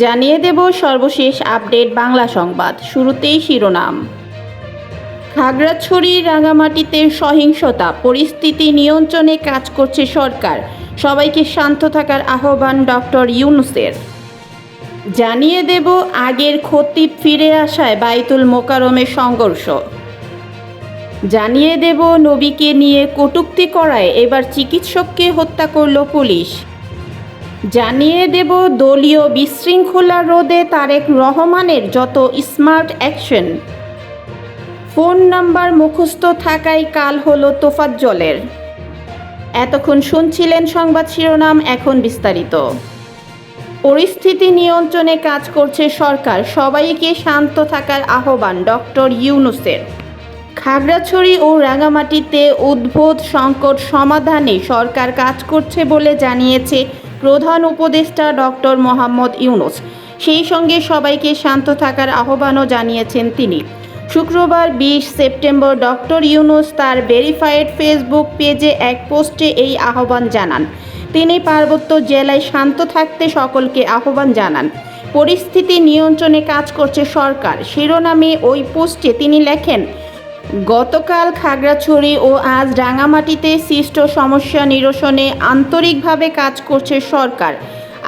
জানিয়ে দেব সর্বশেষ আপডেট বাংলা সংবাদ, শুরুতেই শিরোনাম। খাগড়াছড়ি রাঙামাটিতে সহিংসতা, পরিস্থিতি নিয়ন্ত্রণে কাজ করছে সরকার। সবাইকে শান্ত থাকার আহ্বান ডক্টর ইউনুসের। জানিয়ে দেব আগের খতিব ফিরে আসায় বাইতুল মোকারমের সংঘর্ষ। জানিয়ে দেব নবীকে নিয়ে কটূক্তি করায় এবার চিকিৎসককে হত্যা করল পুলিশ। জানিয়ে দেব, দলীয় বিশৃঙ্খলা রোধে তারেক রহমানের যত স্মার্ট অ্যাকশন। ফোন নাম্বার মুখস্থ থাকায় কাল হলো তোফাজ্জলের। এতক্ষণ শুনছিলেন সংবাদ শিরোনাম, এখন বিস্তারিত। পরিস্থিতি নিয়ন্ত্রণে কাজ করছে সরকার, সবাইকে শান্ত থাকার আহ্বান ডক্টর ইউনুসের। খাগড়াছড়ি ও রাঙামাটিতে উদ্ভূত সংকট সমাধানে সরকার কাজ করছে বলে জানিয়েছে প্রধান উপদেষ্টা ডক্টর মোহাম্মদ ইউনুস। সেই সঙ্গে সবাইকে শান্ত থাকার আহ্বানও জানিয়েছেন তিনি। শুক্রবার বিশ সেপ্টেম্বর ডক্টর ইউনুস তার ভেরিফাইড ফেসবুক পেজে এক পোস্টে এই আহ্বান জানান। তিনি পার্বত্য জেলায় শান্ত থাকতে সকলকে আহ্বান জানান। পরিস্থিতি নিয়ন্ত্রণে কাজ করছে সরকার। শিরোনামে ওই পোস্টে তিনি লেখেন গতকাল খাগড়াছড়ি ও আজ রাঙামাটিতে সৃষ্ট সমস্যা নিরসনে আন্তরিকভাবে কাজ করছে সরকার।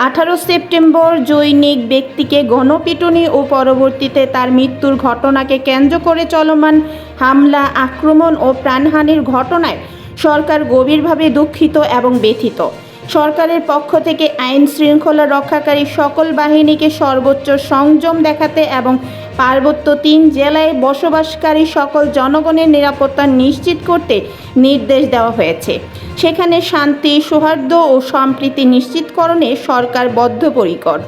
আঠারো সেপ্টেম্বর জৈনিক ব্যক্তিকে গণপিটুনি ও পরবর্তীতে তার মৃত্যুর ঘটনাকে কেন্দ্র করে চলমান হামলা, আক্রমণ ও প্রাণহানির ঘটনায় সরকার গভীরভাবে দুঃখিত এবং ব্যথিত। সরকারের পক্ষ থেকে আইন শৃঙ্খলা রক্ষাকারী সকল বাহিনীকে সর্বোচ্চ সংযম দেখাতে এবং পার্বত্য তিন জেলায় বসবাসকারী সকল জনগণের নিরাপত্তা নিশ্চিত করতে নির্দেশ দেওয়া হয়েছে। সেখানে শান্তি, সৌহার্দ্য ও সম্প্রীতি নিশ্চিতকরণে সরকার বদ্ধপরিকর।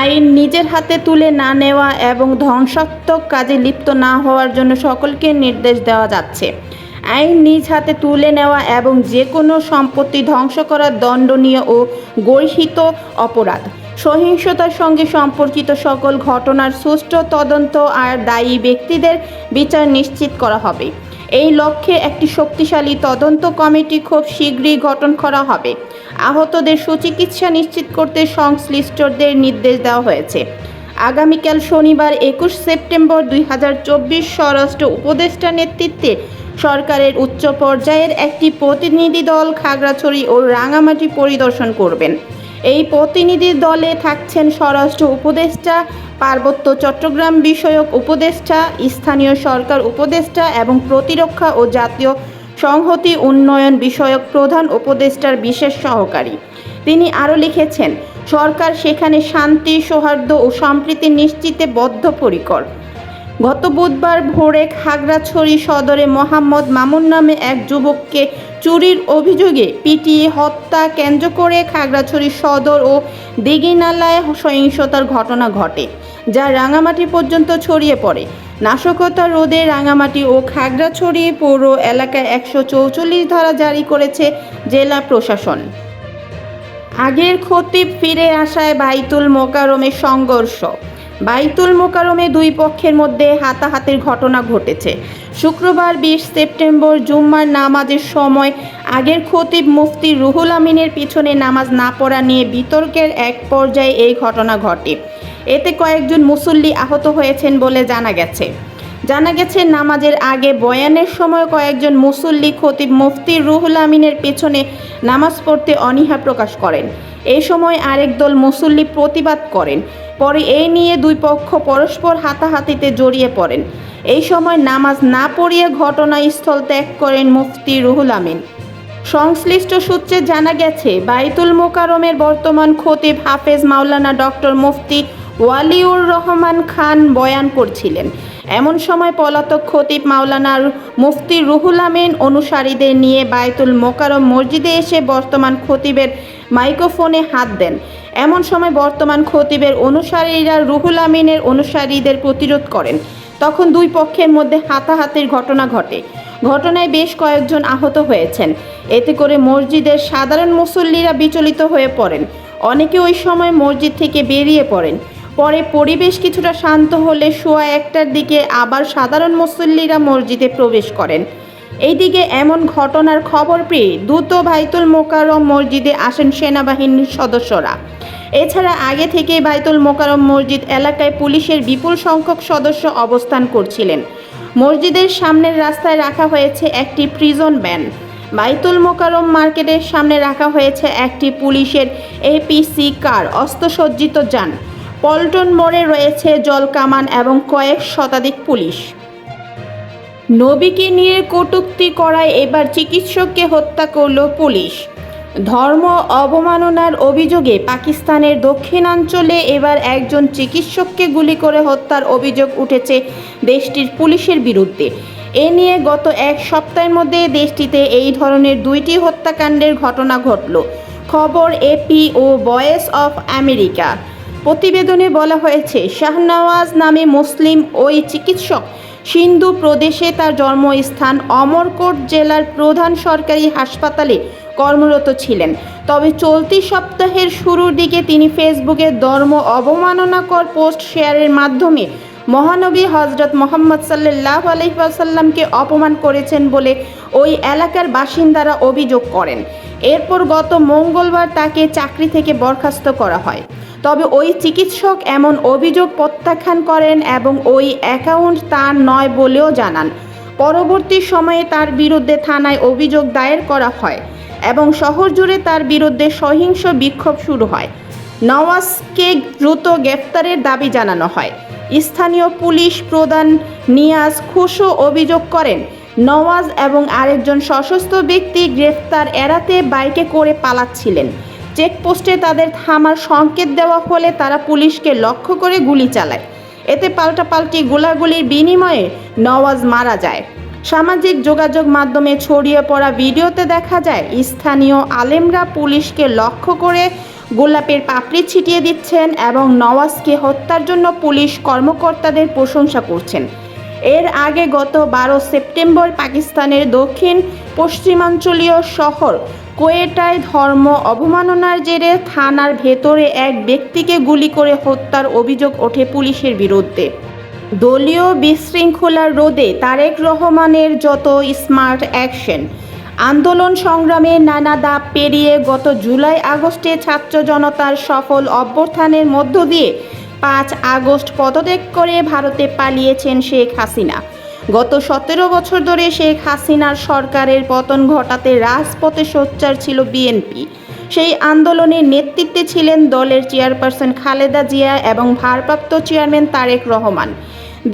আইন নিজের হাতে তুলে না নেওয়া এবং ধ্বংসাত্মক কাজে লিপ্ত না হওয়ার জন্য সকলকে নির্দেশ দেওয়া যাচ্ছে। আইন নিজ হাতে তুলে নেওয়া এবং যে কোনো সম্পত্তি ধ্বংস করা দণ্ডনীয় ও গর্হিত অপরাধ। সহিংসতার সঙ্গে সম্পর্কিত সকল ঘটনার সুষ্ঠু তদন্ত আর দায়ী ব্যক্তিদের বিচার নিশ্চিত করা হবে। এই লক্ষ্যে একটি শক্তিশালী তদন্ত কমিটি খুব শীঘ্রই গঠন করা হবে। আহতদের সুচিকিৎসা নিশ্চিত করতে সংশ্লিষ্টদের নির্দেশ দেওয়া হয়েছে। আগামীকাল শনিবার একুশ সেপ্টেম্বর দুই হাজার চব্বিশ স্বরাষ্ট্র উপদেষ্টা নেতৃত্বে সরকারের উচ্চ পর্যায়ের একটি প্রতিনিধি দল খাগড়াছড়ি ও রাঙামাটি পরিদর্শন করবেন। এই প্রতিনিধি দলে থাকছেন স্বরাষ্ট্র উপদেষ্টা, পার্বত্য চট্টগ্রাম বিষয়ক উপদেষ্টা, স্থানীয় সরকার উপদেষ্টা এবং প্রতিরক্ষা ও জাতীয় সংহতি উন্নয়ন বিষয়ক প্রধান উপদেষ্টার বিশেষ সহকারী। তিনি আরও লিখেছেন, সরকার সেখানে শান্তি, সৌহার্দ্য ও সম্প্রীতি নিশ্চিতে বদ্ধপরিকর। গত বুধবার ভোরে খাগড়াছড়ি সদরে মোহাম্মদ মামুন নামে এক যুবককে চুরির অভিযোগে পিটিয়ে হত্যা কেন্দ্র করে খাগড়াছড়ি সদর ও দিঘিনালায় সহিংসতার ঘটনা ঘটে, যা রাঙামাটি পর্যন্ত ছড়িয়ে পড়ে। নাশকতা রোধে রাঙামাটি ও খাগড়াছড়ি পৌর এলাকায় একশো চৌচল্লিশ ধারা জারি করেছে জেলা প্রশাসন। আগের খতিব ফিরে আসায় বাইতুল মোকারমে সংঘর্ষ। বাইতুল মোকারমে দুই পক্ষের মধ্যে হাতাহাতির ঘটনা ঘটেছে। শুক্রবার বিশ সেপ্টেম্বর জুম্মার নামাজের সময় আগের খতিব মুফতি রুহুল আমিনের পিছনে নামাজ না পড়া নিয়ে বিতর্কের এক পর্যায়ে এই ঘটনা ঘটে। এতে কয়েকজন মুসল্লি আহত হয়েছেন বলে জানা গেছে। জানা গেছে, নামাজের আগে বয়ানের সময় কয়েকজন মুসল্লি খতিব মুফতি রুহুল আমিনের পেছনে নামাজ পড়তে অনীহা প্রকাশ করেন। এই সময় আরেক দল মুসল্লি প্রতিবাদ করেন। পরে এই নিয়ে দুই পক্ষ পরস্পর হাতাহাতিতে জড়িয়ে পড়েন। এই সময় নামাজ না পড়িয়ে ঘটনাস্থল ত্যাগ করেন মুফতি রুহুল আমিন। সংশ্লিষ্ট সূত্রে জানা গেছে, বাইতুল মোকারমের বর্তমান খতিব হাফেজ মাওলানা ডক্টর মুফতি ওয়ালিউর রহমান খান বয়ান করছিলেন, এমন সময় পলাতক খতিব মাওলানার মুফতি রুহুল আমিন অনুসারীদের নিয়ে বায়তুল মোকারম মসজিদে এসে বর্তমান খতিবের মাইক্রোফোনে হাত দেন। এমন সময় বর্তমান খতিবের অনুসারীরা রুহুল আমিনের অনুসারীদের প্রতিরোধ করেন। তখন দুই পক্ষের মধ্যে হাতাহাতির ঘটনা ঘটে। ঘটনায় বেশ কয়েকজন আহত হয়েছেন। এতে করে মসজিদের সাধারণ মুসল্লিরা বিচলিত হয়ে পড়েন। অনেকে ওই সময় মসজিদ থেকে বেরিয়ে পড়েন। পরে পরিবেশ কিছুটা শান্ত হলে সোয়া একটার দিকে আবার সাধারণ মুসল্লিরা মসজিদে প্রবেশ করেন। এইদিকে এমন ঘটনার খবর পেয়ে দ্রুত ভাইতুল মোকাররম মসজিদে আসেন সেনাবাহিনীর সদস্যরা। এছাড়া আগে থেকে বাইতুল মোকারম মসজিদ এলাকায় পুলিশের বিপুল সংখ্যক সদস্য অবস্থান করছিলেন। মসজিদের সামনের রাস্তায় রাখা হয়েছে একটি প্রিজন ব্যান বাইতুল মোকারম মার্কেটের সামনে রাখা হয়েছে একটি পুলিশের এপিসি কার অস্ত্রসজ্জিত যান। পল্টন মোড়ে রয়েছে জলকামান এবং কয়েক শতাধিক পুলিশ। নবীকে নিয়ে কটূক্তি করায় এবার চিকিৎসককে হত্যা করল পুলিশ। ধর্ম অবমাননার অভিযোগে পাকিস্তানের দক্ষিণাঞ্চলে এবার একজন চিকিৎসককে গুলি করে হত্যার অভিযোগ উঠেছে দেশটির পুলিশের বিরুদ্ধে। এ নিয়ে গত এক সপ্তাহের মধ্যে দেশটিতে এই ধরনের দুইটি হত্যাকাণ্ডের ঘটনা ঘটল। খবর এপি ও ভয়েস অফ আমেরিকা। প্রতিবেদনে বলা হয়েছে, শাহনওয়াজ নামে মুসলিম ওই চিকিৎসক সিন্ধু প্রদেশে তার জন্মস্থান অমরকোট জেলার প্রধান সরকারি হাসপাতালে কর্মরত ছিলেন। তবে চলতি সপ্তাহের শুরুর দিকে তিনি ফেসবুকে ধর্ম অবমাননাকর পোস্ট শেয়ারের মাধ্যমে মহানবী হজরত মোহাম্মদ সাল্লাহ আলহিহাসাল্লামকে অপমান করেছেন বলে ওই এলাকার বাসিন্দারা অভিযোগ করেন। এরপর গত মঙ্গলবার তাকে চাকরি থেকে বরখাস্ত করা হয়। তবে ওই চিকিৎসক এমন অভিযোগ প্রত্যাখ্যান করেন এবং ওই অ্যাকাউন্ট তার নয় বলেও জানান। পরবর্তী সময়ে তার বিরুদ্ধে থানায় অভিযোগ দায়ের করা হয় এবং শহর জুড়ে তার বিরুদ্ধে সহিংস বিক্ষোভ শুরু হয়। নওয়াজকে দ্রুত গ্রেফতারের দাবি জানানো হয়। স্থানীয় পুলিশ প্রধান নিয়াজ খুশো অভিযোগ করেন, নওয়াজ এবং আরেকজন সশস্ত্র ব্যক্তি গ্রেফতার এড়াতে বাইকে করে পালাচ্ছিলেন। চেকপোস্টে তাদের থামার সংকেত দেওয়া হলে তারা পুলিশকে লক্ষ্য করে গুলি চালায়। এতে পাল্টাপাল্টি গোলাগুলির বিনিময়ে নওয়াজ মারা যায়। সামাজিক যোগাযোগ মাধ্যমে ছড়িয়ে পড়া ভিডিওতে দেখা যায়, স্থানীয় আলেমরা পুলিশকে লক্ষ্য করে গোলাপের পাপড়ি ছিটিয়ে দিচ্ছেন এবং নওয়াজকে হত্যার জন্য পুলিশ কর্মকর্তাদের প্রশংসা করছেন। এর আগে গত বারো সেপ্টেম্বর পাকিস্তানের দক্ষিণ পশ্চিমাঞ্চলীয় শহর কোয়েটায় ধর্ম অবমাননার জেরে থানার ভেতরে এক ব্যক্তিকে গুলি করে হত্যার অভিযোগ ওঠে পুলিশের বিরুদ্ধে। দলীয় বিশৃঙ্খলার রোধে তারেক রহমানের যত স্মার্ট অ্যাকশন, আন্দোলন সংগ্রামে নানা দাপ পেরিয়ে গত জুলাই আগস্টে ছাত্র জনতার সফল অভ্যর্থানের মধ্য দিয়ে পাঁচ আগস্ট পদত্যাগ করে ভারতে পালিয়েছেন শেখ হাসিনা। গত সতেরো বছর ধরে শেখ হাসিনার সরকারের পতন ঘটাতে রাজপথে সোচ্চার ছিল বিএনপি। সেই আন্দোলনের নেতৃত্বে ছিলেন দলের চেয়ারপারসন খালেদা জিয়া এবং ভারপ্রাপ্ত চেয়ারম্যান তারেক রহমান।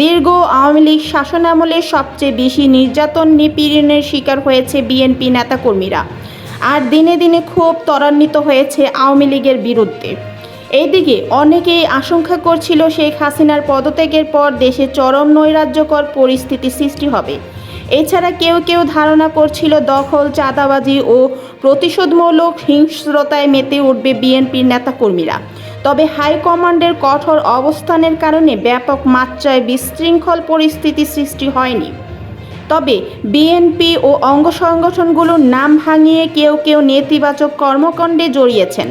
দীর্ঘ আওয়ামী লীগ শাসনামলে সবচেয়ে বেশি নির্যাতন নিপীড়নের শিকার হয়েছে বিএনপি নেতাকর্মীরা। আর দিনে দিনে ক্ষোভ ত্বরান্বিত হয়েছে আওয়ামী লীগের বিরুদ্ধে। এইদিকে অনেকেই আশঙ্কা করছিল শেখ হাসিনার পদত্যাগের পর দেশে চরম নৈরাজ্যকর পরিস্থিতি সৃষ্টি হবে। এছাড়া কেউ কেউ ধারণা করছিল দখল, চাঁদাবাজি ও প্রতিশোধমূলক হিংস্রতায় মেতে উঠবে বিএনপির নেতাকর্মীরা। তবে হাইকমান্ডের কঠোর অবস্থানের কারণে ব্যাপক মাত্রায় বিশৃঙ্খল পরিস্থিতি সৃষ্টি হয়নি। তবে বিএনপি ও অঙ্গ সংগঠনগুলোর নাম ভাঙিয়ে কেউ কেউ নেতিবাচক কর্মকাণ্ডে জড়িয়েছেন।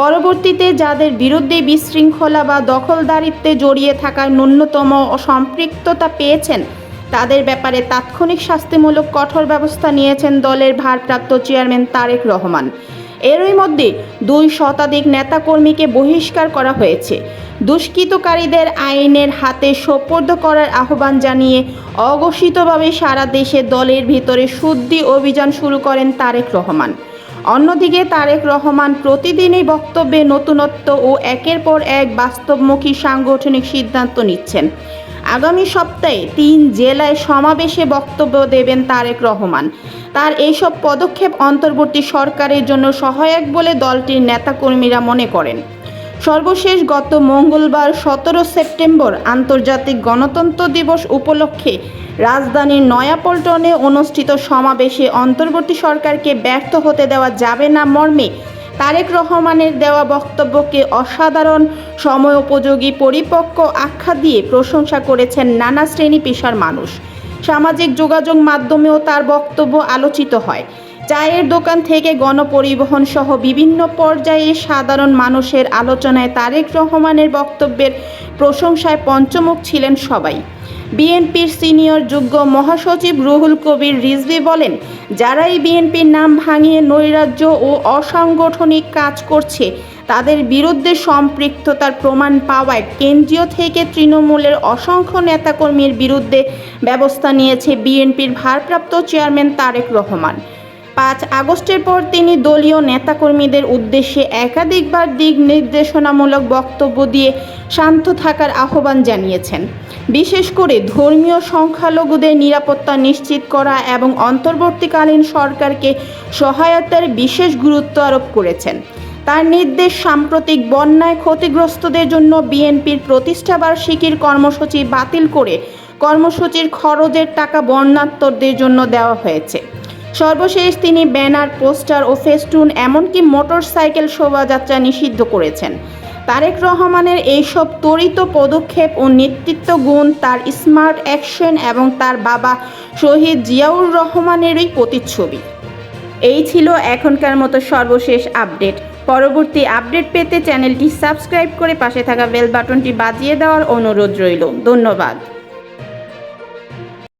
পরবর্তীতে যাদের বিরুদ্ধে বিশৃঙ্খলা বা দখলদারিত্বে জড়িয়ে থাকার ন্যূনতম সম্পৃক্ততা পেয়েছেন, তাদের ব্যাপারে তাৎক্ষণিক শাস্তিমূলক কঠোর ব্যবস্থা নিয়েছেন দলের ভারপ্রাপ্ত চেয়ারম্যান তারেক রহমান। এরই মধ্যে দুই শতাধিক নেতাকর্মীকে বহিষ্কার করা হয়েছে। দুষ্কৃতকারীদের আইনের হাতে সোপর্দ করার আহ্বান জানিয়ে অঘোষিতভাবে সারা দেশে দলের ভিতরে শুদ্ধি অভিযান শুরু করেন তারেক রহমান। অন্যদিকে তারেক রহমান প্রতিদিনই বক্তব্যে নতুনত্ব ও একের পর এক বাস্তবমুখী সাংগঠনিক সিদ্ধান্ত নিচ্ছেন। আগামী সপ্তাহে তিন জেলায় সমাবেশে বক্তব্য দেবেন তারেক রহমান। তার এইসব পদক্ষেপ অন্তর্বর্তী সরকারের জন্য সহায়ক বলে দলটির নেতাকর্মীরা মনে করেন। সর্বশেষ গত মঙ্গলবার সতেরো সেপ্টেম্বর আন্তর্জাতিক গণতন্ত্র দিবস উপলক্ষে রাজধানীর নয়াপল্টনে অনুষ্ঠিত সমাবেশে অন্তর্বর্তী সরকারকে ব্যর্থ হতে দেওয়া যাবে না মর্মে তারেক রহমানের দেওয়া বক্তব্যকে অসাধারণ সময়োপযোগী পরিপক্ক আখ্যা দিয়ে প্রশংসা করেছেন নানা শ্রেণি পেশার মানুষ। সামাজিক যোগাযোগ মাধ্যমেও তার বক্তব্য আলোচিত হয়। চায়ের দোকান থেকে গণপরিবহন সহ বিভিন্ন পর্যায়ে সাধারণ মানুষের আলোচনায় তারেক রহমানের বক্তব্যের প্রশংসায় পঞ্চমুখ ছিলেন সবাই। বিএনপির সিনিয়র যুগ্ম মহাসচিব রুহুল কবির রিজভি বলেন, যারাই বিএনপির নাম ভাঙিয়ে নৈরাজ্য ও অসাংগঠনিক কাজ করছে, তাদের বিরুদ্ধে সম্পৃক্ততার প্রমাণ পাওয়ায় কেন্দ্রীয় থেকে তৃণমূলের অসংখ্য নেতাকর্মীর বিরুদ্ধে ব্যবস্থা নিয়েছে বিএনপির ভারপ্রাপ্ত চেয়ারম্যান তারেক রহমান। পাঁচ আগস্টের পর তিনি দলীয় নেতাকর্মীদের উদ্দেশ্যে একাধিকবার দিক নির্দেশনামূলক বক্তব্য দিয়ে শান্ত থাকার আহ্বান জানিয়েছেন। বিশেষ করে ধর্মীয় সংখ্যালঘুদের নিরাপত্তা নিশ্চিত করা এবং অন্তর্বর্তীকালীন সরকারকে সহায়তার বিশেষ গুরুত্ব আরোপ করেছেন। তার নির্দেশ সাম্প্রতিক বন্যায় ক্ষতিগ্রস্তদের জন্য বিএনপির প্রতিষ্ঠাবার্ষিকীর কর্মসূচি বাতিল করে কর্মসূচির খরচের টাকা বন্যাত্মদের জন্য দেওয়া হয়েছে। সর্বশেষ তিনি ব্যানার, পোস্টার ও ফেস্টুন এমনকি মোটরসাইকেল শোভাযাত্রা নিষিদ্ধ করেছেন। তারেক রহমানের এইসব ত্বরিত পদক্ষেপ ও নেতৃত্ব গুণ তার স্মার্ট অ্যাকশন এবং তার বাবা শহীদ জিয়াউর রহমানেরই প্রতিচ্ছবি। এই ছিল এখনকার মতো সর্বশেষ আপডেট। পরবর্তী আপডেট পেতে চ্যানেলটি সাবস্ক্রাইব করে পাশে থাকা বেল বাটনটি বাজিয়ে দেওয়ার অনুরোধ রইল। ধন্যবাদ।